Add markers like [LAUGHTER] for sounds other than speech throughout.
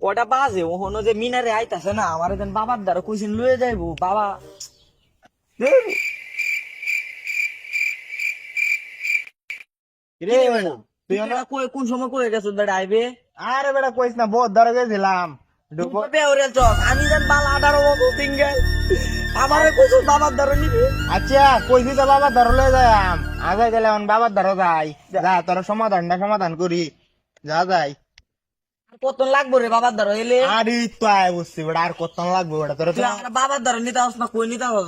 ওটা বাজে? ওহনো যে মিনারে আইতাছে না আমার এদিন বাবার দ্বারা কইছেন লয়ে যাইবো। বাবা রে! তুই তুই কই কোন সময় কই গেছ দাঁড়া আইবে? আরে বেটা কইস না বহুত ধরে গেছিলাম। চক আমি যেন বাল আঠারো বছর সিঙ্গেল। আমারে কইছো বাবার দ্বারা নিবি? আচ্ছা কইছি তো বাবার ধরো লয়ে যাম আগে গেলে এখন বাবার ধরো যাই। যা তোর সমাধানটা সমাধান করি। যা যাই। কত লাগবো রে বাবার এলে আরে তো আয় বুঝছি বেটা আর কত লাগবে বেটা তোর বাবার দ্বারা নিতে না কই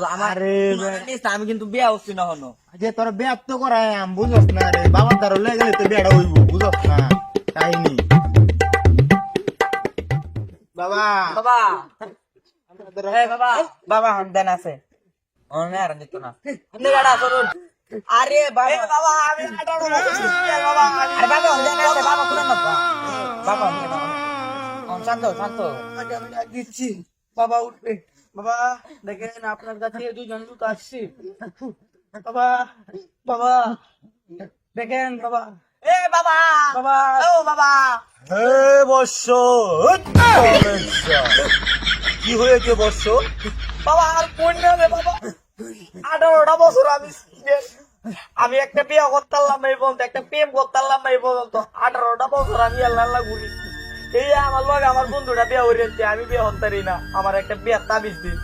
আমার না, আমি কিন্তু বিয়া হচ্ছি না হনো যে তোর বিয়াত তো করাই আম বুঝস না রে বাবার ধরো লয়ে গেলে তো বিয়াটা হইব বুঝস না কাহিনী বাবা। বাবা। বাবা। বাবা হাম দেন আছে অনে আর নিত না আরে বাবা। বাবা আমি আঠারো বাবা আরে বাবা অন আছে বাবা কোন না বাবা অন শান্ত শান্ত। দিচ্ছি। বাবা উঠবে। বাবা দেখেন আপনার কাছে দুজন লোক আসছি। বাবা বাবা দেখেন বাবা। এ বাবা বাবা। ও বাবা। হে বর্ষ কি হয়েছে বর্ষ? বাবা আর কোন নেবে বাবা? আঠারোটা বছর আমি। আমি একটা বিয়ে করতাম এই পর্যন্ত একটা প্রেম করতাম এই পর্যন্ত। আঠারোটা বছর আমি আল্লাহ আল্লাহ ঘুরি এই আমার লগে আমার বন্ধুটা বিয়ে হইছে আমি বিয়ে হতারি না। আমার একটা বিয়ের তাবিজ দিন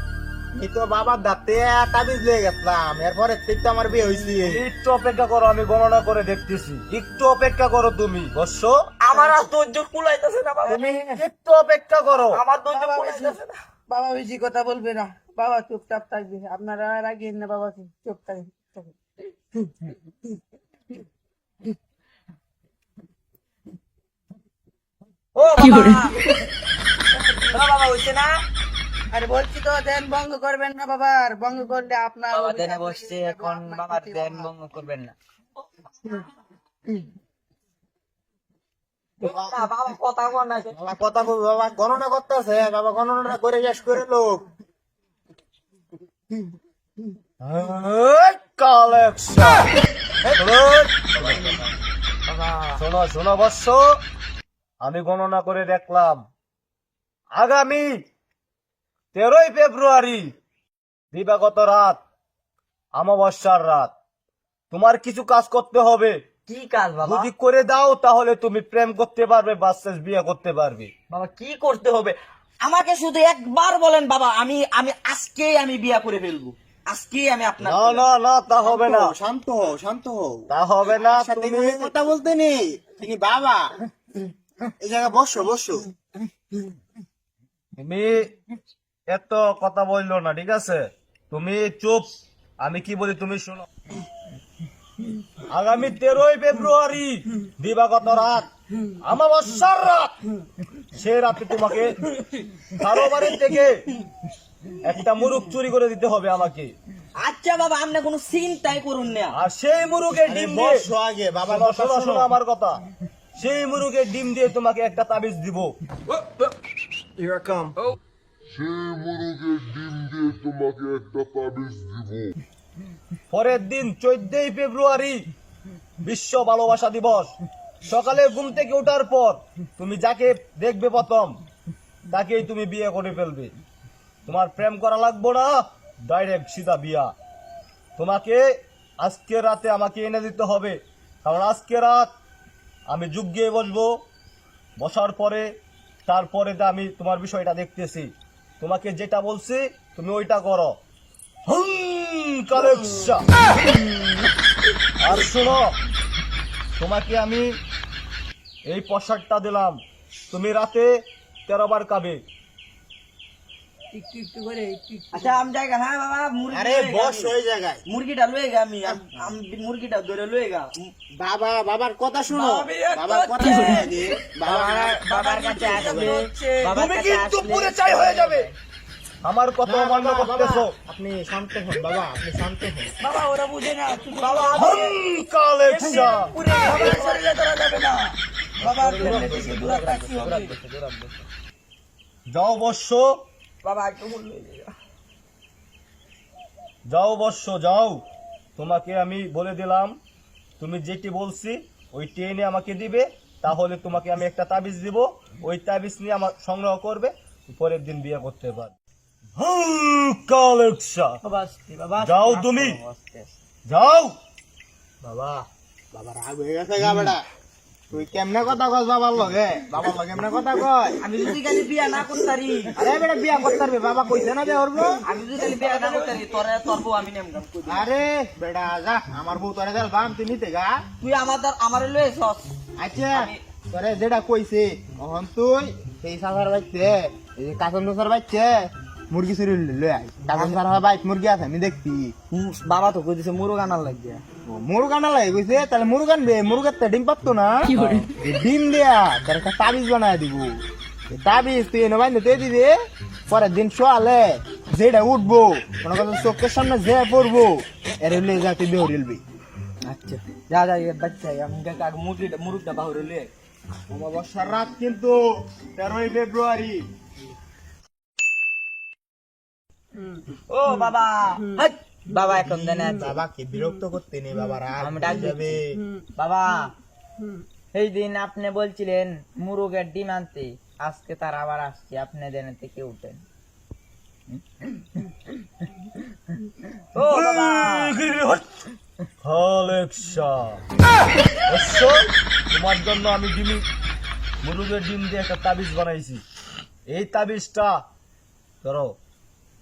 আমি তো বাবার দাঁতে তাবিজ লয়ে গেছিলাম এরপরে থেকে আমার বিয়ে হয়েছে একটু অপেক্ষা করো আমি গণনা করে দেখতেছি। একটু অপেক্ষা করো তুমি বর্ষ আমার আর ধৈর্য কুলাইতেছে না বাবা। একটু অপেক্ষা করো। আমার ধৈর্য কুলাইতেছে না। বাবা বেশি কথা বলবে না। বাবা চুপচাপ থাকবে। আপনারা রাগিয়ে না বাবা চুপ থাকবে ও বাবা। বাবা হইছে না? আরে বলছি তো দেন ভঙ্গ করবেন না বাবা আর ভঙ্গ করলে আপনার দেনে বসছে এখন বাবার দেন ভঙ্গ করবেন না। বাবা কথা না কথা বাবা গণনা করতেছে বাবা গণনাটা করে শেষ করে লোক। কালেকশন বাবা শোনো শোনো বর্ষ আমি গণনা করে দেখলাম আগামী তেরোই ফেব্রুয়ারি দিবাগত রাত অমাবস্যার রাত। তোমার কিছু কাজ করতে হবে। কি কাজ বাবা? যদি করে দাও তাহলে তুমি প্রেম করতে পারবে বাচ্চাস বিয়ে করতে পারবে। বাবা কি করতে হবে? আমাকে শুধু একবার বলেন বাবা আমি আমি আজকেই আমি বিয়া করে ফেলব। আজকেই আমি আপনার না না না তা হবে না। শান্ত হও শান্ত হও। তা হবে না তুমি কথা বলতে নেই। তিনি বাবা। এই বসো বসো। তুমি এত কথা বলল না ঠিক আছে? তুমি চুপ। আমি কি বলি তুমি শোনো। আগামী তেরোই ফেব্রুয়ারি দিবাগত রাত আমাবস্যার রাত। সে রাতে তোমাকে কারও বাড়ির থেকে একটা মুরুখ চুরি করে দিতে হবে আমাকে। আচ্ছা বাবা আপনি কোনো চিন্তাই করুন না। আর সেই মুরুগের ডিম দিয়ে বসো আগে বাবা শোনো, শোনো আমার কথা। সেই মুরুগের ডিম দিয়ে তোমাকে একটা তাবিজ দিব। সেই মুরগের ডিম দিয়ে তোমাকে একটা তাবিজ দিব। পরের দিন চোদ্দই ফেব্রুয়ারি বিশ্ব ভালোবাসা দিবস। সকালে ঘুম থেকে ওঠার পর তুমি যাকে দেখবে প্রথম তাকেই তুমি বিয়ে করে ফেলবে। তোমার প্রেম করা লাগবো না ডাইরেক্ট সিধা বিয়া। তোমাকে আজকে রাতে আমাকে এনে দিতে হবে, কারণ আজকে রাত আমি যুগ গিয়ে বসবো, বসার পরে, তারপরে আমি তোমার বিষয়টা দেখতেছি। তোমাকে যেটা বলছি, তুমি ওইটা করো। আর শোনো, তোমাকে আমি এই প্রসাদটা দিলাম। তুমি রাতে তেরো বার খাবে। একটু একটু করে আচ্ছা আমি জায়গা হ্যাঁ বাবা মুরগি আরে বস। ওই জায়গায়। মুরগিটা লয়ে গা আমি মুরগিটা ধরে লয়ে গা। বাবা বাবার কথা শুনো। বাবার কথা শুনো বাবা বাবার কাছে আসবে। তুমি কিন্তু পুরে চাই হয়ে যাবে আমার অমান্য করতেছো। আপনি শান্ত হন বাবা আপনি শান্ত হন। বাবা ওরা বুঝে না বাবা হুম কালেকশন। পুরে বাবার শরীরে ধরা যাবে না হবে। যাও বর্ষ বাবা একটু বললে যাও। বর্ষ যাও। তোমাকে আমি বলে দিলাম তুমি যেটি বলছি ওই টেনে আমাকে দিবে তাহলে তোমাকে আমি একটা তাবিজ দিব। ওই তাবিজ নিয়ে আমার সংগ্রহ করবে পরের দিন বিয়ে করতে পারবে। যাও তুমি। যাও। বাবা বাবা রাগ হয়ে গেছে গা বেটা। তুই কেমনে কথা কস বাবার লগে? বাবার লগে কেমনে কথা কয় আমি যদি খালি বিয়া না করতারি। আরে বেটা বিয়া করতে বাবা কইছে না বিয়া করব? আমি যদি খালি বিয়া না করতারি তোরে তোর বউ আমি নেমগাম কই আরে বেটা যা আমার বউ তোরে দেল বাম তুই নিতে গা তুই আমাদের আমারে লয়ে সস আচ্ছা তোরে যেটা কইছে তুই? সেই সালার বাইতে এই যে কাসম দোসার বাইতে মুরগি চুরি লই আই কাসম সালার বাইত মুরগি আছে আমি দেখছি। বাবা তো কই দিছে মুরগ আনার লাগিয়া। মুরগান লাগে কইছে তাহলে মুরগান বে মুরগার তো ডিম পাততো না। এই ডিম দিয়া তার একটা তাবিজ বানায় দিব। এই তাবিজ তুই এনে বাইন্দে তুই দিবি পরের দিন শোয়ালে যেটা উঠবো কোনো কথা চোখের সামনে যে পড়ব এর হইলে যা তুই বেহরিলবি আচ্ছা যা যা বাচ্চা আমি মুরগিটা মুরগটা বাহুরে লয়ে আই। অমাবস্যার রাত কিন্তু তেরোই ফেব্রুয়ারি। ও বাবা। বাবা এখন বাবাকে বিরক্ত করতে নেই বাবা আমি ডাক যাবে? বাবা। এই দিন আপনি বলছিলেন মুরগের ডিম আনতে। আজকে তার আবার আসছে। আপনি দেনে থেকে উঠেন ও বাবা। তোমার জন্য আমি ডিম মুরগের ডিম দিয়ে একটা তাবিজ বানাইছি। এই তাবিজটা ধরো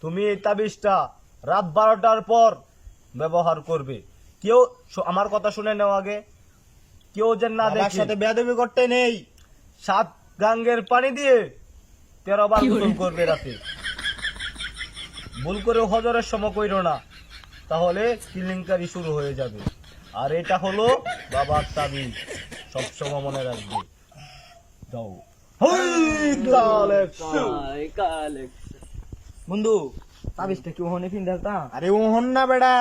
তুমি এই তাবিজটা রাত বারোটার পর ব্যবহার করবে। কেউ আমার কথা শুনে নেও আগে। কেউ যেন না দেখে। সাথে বেয়াদবি করতে নেই। সাত গাঙ্গের পানি দিয়ে তেরো বার গোসল [LAUGHS] করবে রাতে। ভুল করে হজরের সময় কইরো না তাহলে কিলিংকারি শুরু হয়ে যাবে। আর এটা হলো বাবার তাবিজ সবসময় মনে রাখবে। যাও। বন্ধু তাবিজটা কি ওখানে ফিন দেখতা আরে ও হন না বেড়া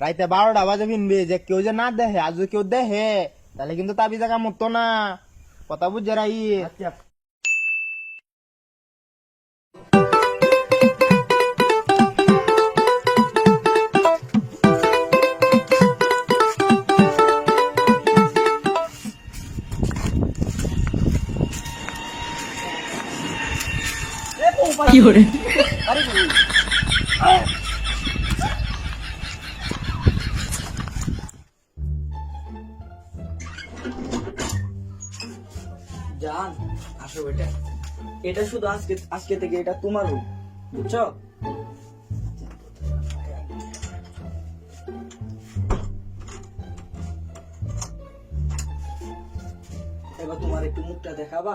রাইতে বারোটা বাজে ফিনবে যে কেউ যে না দেখে আজ কেউ দেখে তাহলে কিন্তু তাবি জায়গা মতো না। কথা বুঝে রাই আচ্ছা জান, আসো এটা এটা শুধু আজকে আজকে থেকে এটা তোমার রুম, বুঝছ? এবার তোমার একটু মুখটা দেখাবা।